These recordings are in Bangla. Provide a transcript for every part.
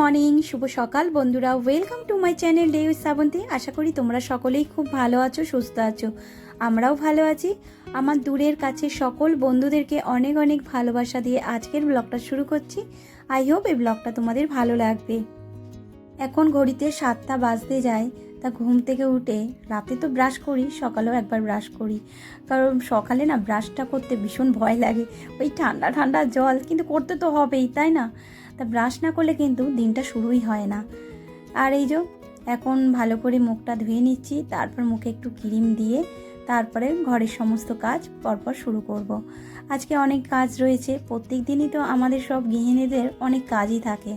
মর্নিং, শুভ সকাল বন্ধুরা। Welcome to my channel day with Srabanti আশা করি তোমরা সকলেই খুব ভালো আছো, সুস্থ আছো। আমরাও ভালো আছি। আমার দূরের কাছে সকল বন্ধুদেরকে অনেক অনেক ভালোবাসা দিয়ে আজকের ব্লগটা শুরু করছি। আই হোপ এই ব্লগটা তোমাদের ভালো লাগবে। এখন ঘড়িতে সাতটা বাজতে যায়, তা ঘুম থেকে উঠে রাতে তো ব্রাশ করি, সকালেও একবার ব্রাশ করি। কারণ সকালে না ব্রাশটা করতে ভীষণ ভয় লাগে। ওই ঠান্ডা ঠান্ডা জল, কিন্তু করতে তো হবেই, তাই না? তা ব্রাশ না করলে কিন্তু দিনটা শুরুই হয় না। আর এই যে, এখন ভালো করে মুখটা ধুয়ে নিচ্ছি, তারপর মুখে একটু ক্রিম দিয়ে তারপরে ঘরের সমস্ত কাজ পরপর শুরু করব। আজকে অনেক কাজ রয়েছে প্রত্যেক দিনই তো আমাদের সব গৃহিণীদের অনেক কাজই থাকে।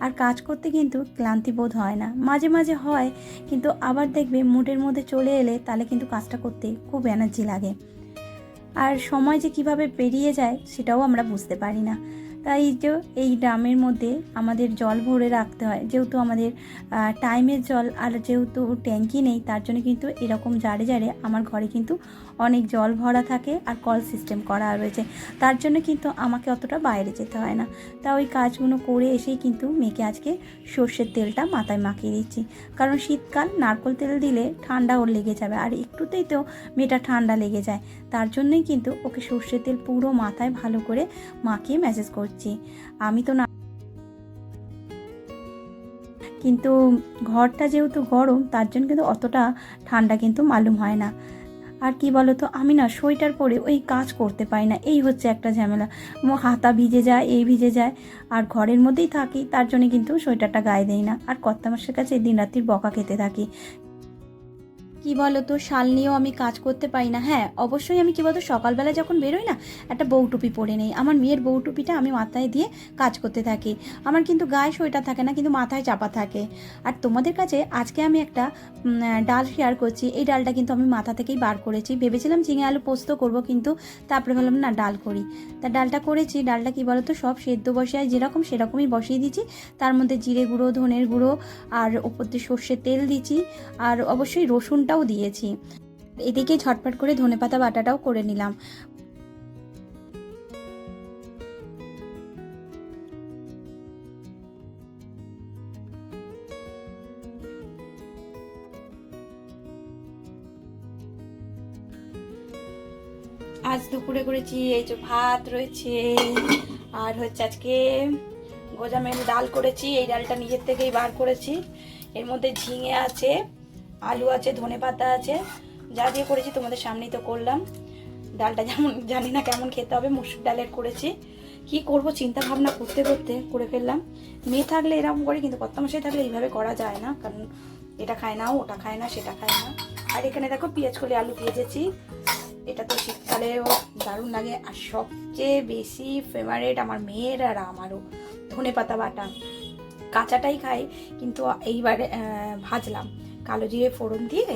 আর কাজ করতে কিন্তু ক্লান্তি বোধ হয় না, মাঝে মাঝে হয়, কিন্তু আবার দেখবে মুডের মধ্যে চলে এলে তাহলে কিন্তু কাজটা করতে খুব এনার্জি লাগে। আর সময় যে কীভাবে পেরিয়ে যায়, সেটাও আমরা বুঝতে পারি না। তাই যে এই ড্রামের মধ্যে আমাদের জল ভরে রাখতে হয়। যেহেতু আমাদের টাইমের জল আর যেহেতু ট্যাঙ্কি নেই, তার জন্য কিন্তু এরকম জারে জারে আমার ঘরে কিন্তু অনেক জল ভরা থাকে আর কল সিস্টেম করা রয়েছে। তার জন্য কিন্তু আমাকে অতটা বাইরে যেতে হয় না। তা ওই কাজগুলো করে এসেই কিন্তু মেয়েকে আজকে সর্ষের তেলটা মাথায় মাখিয়ে দিচ্ছি। কারণ শীতকাল, নারকোল তেল দিলে ঠান্ডা ওর লেগে যাবে। আর একটুতেই তো মেয়েটা ঠান্ডা লেগে যায়। তার জন্যই কিন্তু ওকে সর্ষের তেল পুরো মাথায় ভালো করে মাখিয়ে ম্যাসেজ করছি। আমি তো না কিন্তু ঘরটা যেহেতু গরম, তার জন্য কিন্তু অতটা ঠান্ডা কিন্তু মালুম হয় না। আর কি বলো তো আমি না সোয়েটার পরে ওই কাজ করতে পারি না। এই হচ্ছে একটা ঝামেলা। হাতা ভিজে যায়, এই ভিজে যায়। আর ঘরের মধ্যেই থাকি, তার জন্য কিন্তু সোয়েটারটা গায়ে দেই না। আর কর্তা মাসের কাছে দিন রাত্রির বকা খেতে থাকি। কি বলো তো শাল নিয়েও আমি কাজ করতে পারি না। হ্যাঁ অবশ্যই আমি কি বলতো, সকালবেলা যখন বেরোই না, একটা বউ টুপি পরে নেই। আমার মেয়ের বউ টুপিটা আমি মাথায় দিয়ে কাজ করতে থাকি। আমার কিন্তু গায়ে সোয়েটার থাকে না, কিন্তু মাথায় চাপা থাকে। আর তোমাদের কাছে আজকে আমি একটা ডাল শেয়ার করছি। এই ডালটা কিন্তু আমি মাথা থেকেই বার করেছি। ভেবেছিলাম ঝিঙে আলু পোস্ত করব, কিন্তু তারপরে ভাবলাম না, ডাল করি। তা ডালটা করেছি। ডালটা কি বলতো, সব সেদ্ধ বসায়, যেরকম সেরকমই বসিয়ে দিচ্ছি। তার মধ্যে জিরে গুঁড়ো, ধনের গুঁড়ো, আর ওপর দিয়ে সর্ষের তেল দিচ্ছি। আর অবশ্যই রসুনটাও দিয়েছি। এদিকে ঝটপট করে ধনেপাতা বাটাটাও করে নিলাম। আজ দুপুরে করেছি এই যে ভাত রয়েছে, আর হচ্ছে আজকে গোজামের ডাল করেছি, এই ডালটা নিজের থেকেই বার করেছি। এর মধ্যে ঝিঙে আছে আলু আছে, ধনে পাতা আছে, যা দিয়ে করেছি তোমাদের সামনেই তো করলাম। ডালটা যেমন জানি না কেমন খেতে হবে, মুসুর ডালের করেছি। কি করব, চিন্তা ভাবনা করতে করতে করে ফেললাম। মেয়ে থাকলে এরকম করে, কিন্তু কত মাসে থাকলে এইভাবে করা যায় না, কারণ এটা খায় না ওটা খায় না, সেটা খায় না। আর এখানে দেখো পেঁয়াজ করে আলু ভেজেছি। এটা তো শীতকালেও দারুণ লাগে। আর সবচেয়ে বেশি ফেভারেট আমার মেয়ের আর আমারও, ধনে পাতা বাটা। কাঁচাটাই খাই, কিন্তু এইবারে ভাজলাম। কালো জিরে ফোড়ন দিয়ে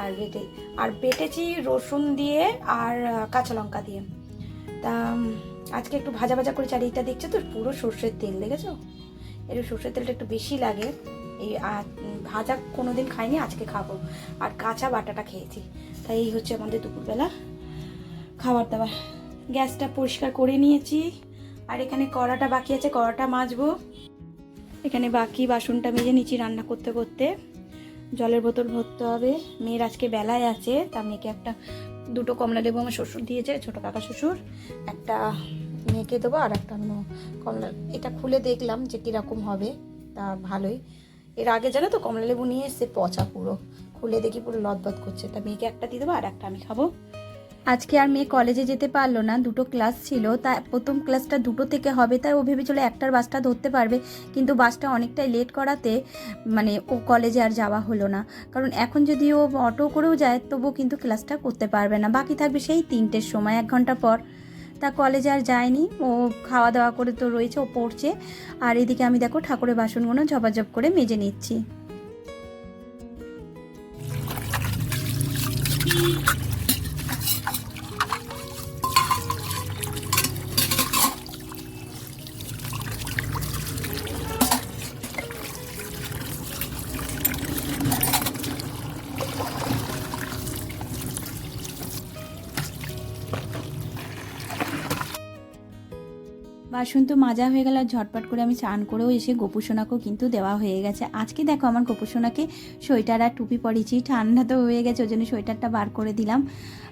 আর বেটে, আর বেটেছি রসুন দিয়ে আর কাঁচা লঙ্কা দিয়ে। তা আজকে একটু ভাজা ভাজা করে এইটা দেখছ তো? পুরো সর্ষের তেল, দেখেছ? একটু সর্ষের তেলটা একটু বেশি লাগে। এই ভাজা কোনোদিন খাইনি, আজকে খাব। আর কাঁচা বাটাটা খেয়েছি। তাই এই হচ্ছে আমাদের দুপুরবেলা খাবার দাবার। গ্যাসটা পরিষ্কার করে নিয়েছি। আর এখানে কড়াটা বাকি আছে, কড়াটা মাজবো। এখানে বাকি বাসনটা মেজে নিচ্ছি রান্না করতে করতে। জলের বোতল ভরতে হবে। মেয়ের আজকে বেলায় আছে তা মেয়েকে একটা, দুটো কমলা লেবু আমার শ্বশুর দিয়েছে, ছোটো কাকা শ্বশুর। একটা মেয়েকে দেবো আর একটা অন্য কমলা, এটা খুলে দেখলাম যে কীরকম হবে, তা ভালোই। এর আগে জানো তো কমলা লেবু নিয়ে এসছে পচা পুরো। খুলে দেখি পুরো লদবদ করছে। তা মেয়েকে একটা দিয়ে দেবো আর একটা আমি খাব। আজকে আর মেয়ে কলেজে যেতে পারল না, দুটো ক্লাস ছিল, তা প্রথম ক্লাসটা দুটো থেকে হবে, তাই ও ভেবেছিল একটার বাসটা ধরতে পারবে, কিন্তু বাসটা অনেকটাই লেট করাতে মানে ও কলেজে আর যাওয়া হলো না। কারণ এখন যদি ও অটো করেও যায়, তবুও কিন্তু ক্লাসটা করতে পারবে না। বাকি থাকবে সেই তিনটের সময়, এক ঘণ্টা পর। তা কলেজে আর যায়নি, ও খাওয়া দাওয়া করে তো রয়েছে, ও পড়ছে। আর এদিকে আমি দেখো ঠাকুরের বাসনগুলো ঝপাঝপ করে মেজে নিচ্ছি। বাসন তো মাজা হয়ে গেল আর ঝটপট করে আমি চান করেও এসে গোপুসোনাকেও কিন্তু দেওয়া হয়ে গেছে। আজকে দেখো আমার গোপুসোনাকে সোয়েটার আর টুপি পরেছি ঠান্ডা তো হয়ে গেছে, ওই জন্য সোয়েটারটা বার করে দিলাম।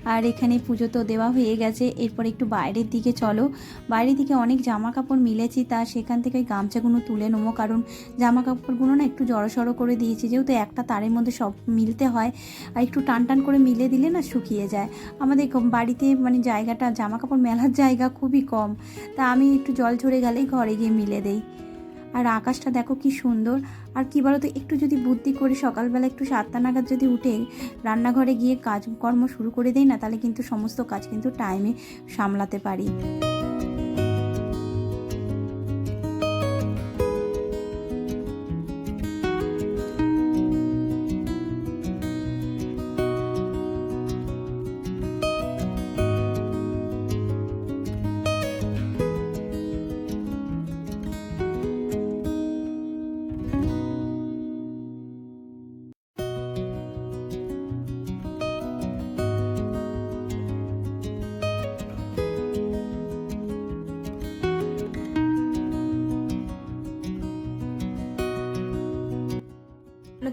আর এখানে পুজো তো দেওয়া হয়ে গেছে। এরপর একটু বাইরের দিকে চলো। বাইরের দিকে অনেক জামা কাপড় মিলেছি, তা সেখান থেকে গামছাগুলো তুলে নেব। কারণ জামা কাপড়গুলো না একটু জড়সড়ো করে দিয়েছি। যেহেতু একটা তারের মধ্যে সব মিলতে হয়, আর একটু টান টান করে মিলে দিলে না শুকিয়ে যায়। আমাদের বাড়িতে মানে জায়গাটা জামা কাপড় মেলার জায়গা খুবই কম। তা আমি একটু জল ঝরে গেলেই ঘরে গিয়ে মিলে দেই। আর আকাশটা দেখো কি সুন্দর। আর কি বলতো, একটু যদি বুদ্ধি করে সকালবেলা একটু সাতটা নাগাদ যদি উঠে রান্নাঘরে গিয়ে কাজকর্ম শুরু করে দেই না, তাহলে কিন্তু সমস্ত কাজ কিন্তু টাইমে সামলাতে পারি।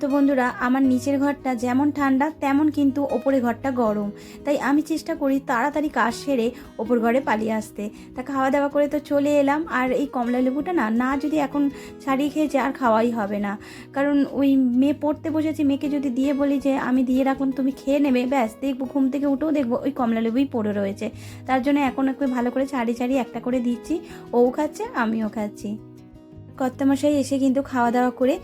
তো বন্ধুরা, আমার নিচের ঘরটা যেমন ঠান্ডা, তেমন কিন্তু ওপরে ঘরটা গরম। তাই আমি চেষ্টা করি তাড়াতাড়ি কাজ সেরে ওপর ঘরে পালিয়ে আসতে। তা খাওয়া দাওয়া করে তো চলে এলাম, আর এই কমলা লেবুটা না না যদি এখন ছাড়িয়ে খেয়েছে আর খাওয়াই হবে না। কারণ ওই মেয়ে পড়তে বসেছি, মেয়েকে যদি দিয়ে বলি যে, আমি দিয়ে রাখুন তুমি খেয়ে নেবে, ব্যাস, দেখব, ঘুম থেকে উঠেও দেখব, ওই কমলা লেবুই পড়ে রয়েছে। তার জন্য এখন একটু ভালো করে ছাড়িয়ে ছাড়িয়ে একটা করে দিচ্ছি, ও খাচ্ছে, আমিও খাচ্ছি। কর্তামশাই এসে কিন্তু খাওয়া দাওয়া করে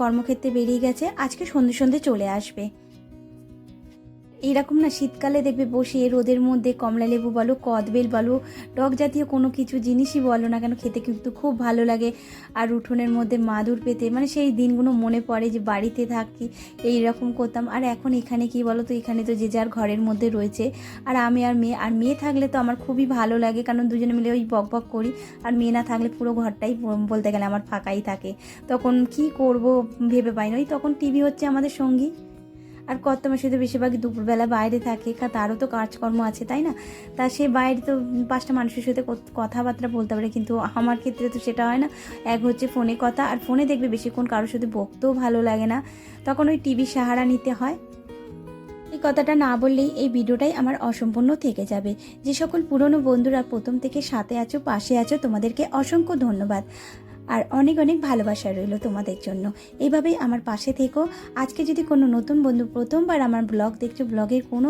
কর্মক্ষেত্রে বেরিয়ে গেছে। আজকে সন্ধে সন্ধে চলে আসবে। এইরকম না শীতকালে দেখবে বসে রোদের মধ্যে কমলা লেবু বলো, কদবেল বলো, টক জাতীয় কোনো কিছু জিনিসই বলো না কেন, খেতে কিন্তু খুব ভালো লাগে। আর উঠোনের মধ্যে মাদুর পেতে মানে সেই দিনগুলো মনে পড়ে যে বাড়িতে থাকি এই রকম করতাম। আর এখন এখানে কি বলো তো, এখানে তো যে যার ঘরের মধ্যে রয়েছে। আর আমি আর মেয়ে আর মেয়ে থাকলে তো আমার খুবই ভালো লাগে, কারণ দুজনে মিলে ওই বক বক করি। আর মেয়ে না থাকলে পুরো ঘরটাই বলতে গেলে আমার ফাঁকাই থাকে। তখন কি করব ভেবে পাই না ওই তখন টিভি হচ্ছে আমাদের সঙ্গী। আর কর্তমার সাথে বেশিরভাগই দুপুরবেলা বাইরে থাকে তারও তো কাজকর্ম আছে, তাই না? তা সে বাইরে তো পাঁচটা মানুষের সাথে কথাবার্তা বলতে পারে, কিন্তু আমার ক্ষেত্রে তো সেটা হয় না। এক হচ্ছে ফোনে কথা, আর ফোনে দেখবে বেশিক্ষণ কারোর সাথে বকতেও ভালো লাগে না। তখন ওই টিভি সাহারা নিতে হয়। এই কথাটা না বললেই এই ভিডিওটাই আমার অসম্পূর্ণ থেকে যাবে। যে সকল পুরনো বন্ধুরা প্রথম থেকে সাথে আছো, পাশে আছো, তোমাদেরকে অসংখ্য ধন্যবাদ। আর অনেক অনেক ভালোবাসা রইল তোমাদের জন্য। এইভাবেই আমার পাশে থেকো। আজকে যদি কোনো নতুন বন্ধু প্রথমবার আমার ব্লগ দেখছ, ব্লগের কোনো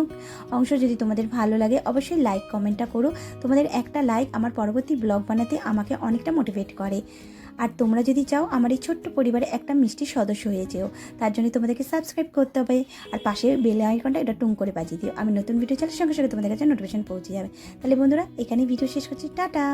অংশ যদি তোমাদের ভালো লাগে, অবশ্যই লাইক, কমেন্টটা করো। তোমাদের একটা লাইক আমার পরবর্তী ব্লগ বানাতে আমাকে অনেকটা মোটিভেট করে। আর তোমরা যদি চাও আমার এই ছোট্ট পরিবারে একটা মিষ্টি সদস্য হয়ে যেও, তার জন্য তোমাদেরকে সাবস্ক্রাইব করতে হবে। আর পাশে বেল আইকনটা এটা টুং করে বাজিয়ে দিও। আমি নতুন ভিডিও চালার সঙ্গে সঙ্গে তোমাদের কাছে নোটিফিকেশন পৌঁছে যাবে। তাহলে বন্ধুরা এখানে ভিডিও শেষ করছি। টাটা!